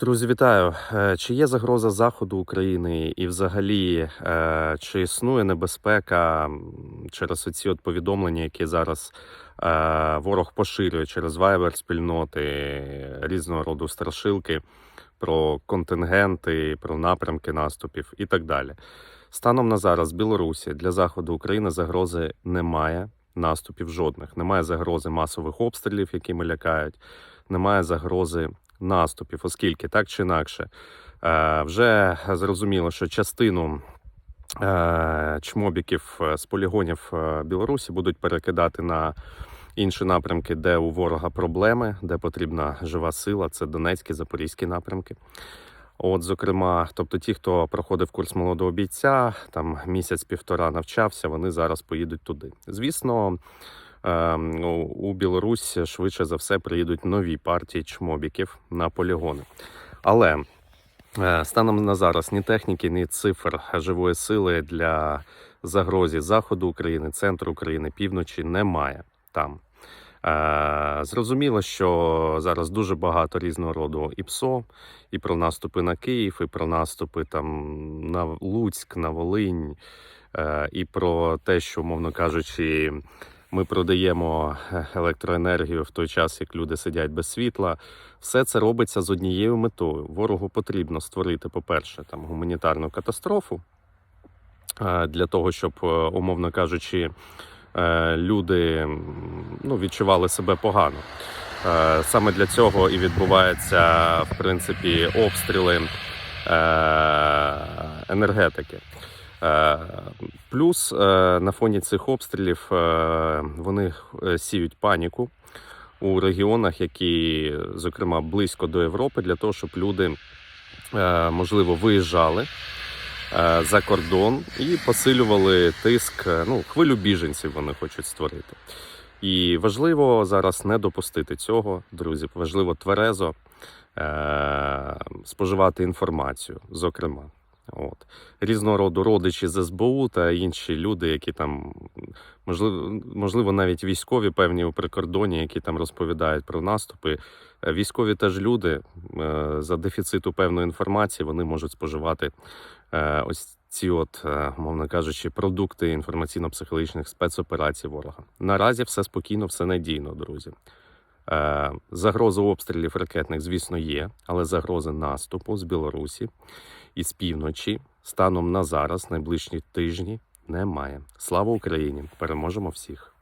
Друзі, вітаю! Е, Чи є загроза заходу України і взагалі е, чи існує небезпека через оці от повідомлення, які зараз е, ворог поширює через вайбер спільноти різного роду страшилки про контингенти, про напрямки наступів і так далі. Станом на зараз Білорусі для заходу України загрози немає. Наступів жодних, немає загрози масових обстрілів, якими лякають, немає загрози наступів, оскільки так чи інакше е, вже зрозуміло, що частину е, чмобіків з полігонів е, Білорусі будуть перекидати на інші напрямки, де у ворога проблеми, де потрібна жива сила. Це Донецькі, Запорізькі напрямки. От, зокрема, тобто ті, хто проходив курс молодого бійця, там місяць-півтора навчався, вони зараз поїдуть туди. Звісно, у Білорусь швидше за все приїдуть нові партії чмобіків на полігони. Але е, станом на зараз ні техніки, ні цифр живої сили для загрозі заходу України, центру України, півночі немає там. Е, Зрозуміло, що зараз дуже багато різного роду і ПСО, і про наступи на Київ, і про наступи там на Луцьк, на Волинь, е, і про те, що, умовно кажучи, ми продаємо е, електроенергію в той час, як люди сидять без світла. Все це робиться з однією метою. Ворогу потрібно створити, по-перше, там гуманітарну катастрофу е, для того, щоб, е, умовно кажучи, люди ну, відчували себе погано. Саме для цього і відбуваються, в принципі, обстріли енергетики. Е, Плюс е, на фоні цих обстрілів е, вони сіють паніку у регіонах, які, зокрема, близько до Європи, для того, щоб люди, можливо, виїжджали за кордон і посилювали тиск. Ну, хвилю біженців вони хочуть створити. І важливо зараз не допустити цього, друзі. Важливо тверезо споживати інформацію, зокрема. От. Різного роду родичі з СБУ та інші люди, які там, можливо, можливо, навіть військові певні у прикордоні, які там розповідають про наступи. Е, Військові теж люди е, за дефіциту певної інформації вони можуть споживати е, ось ці, от, мовно кажучи, продукти інформаційно-психологічних спецоперацій ворога. Наразі все спокійно, все надійно, друзі. Е, Загроза обстрілів ракетних, звісно, є, але загрози наступу з Білорусі і з півночі станом на зараз, найближчі тижні, немає. Слава Україні! Переможемо всіх!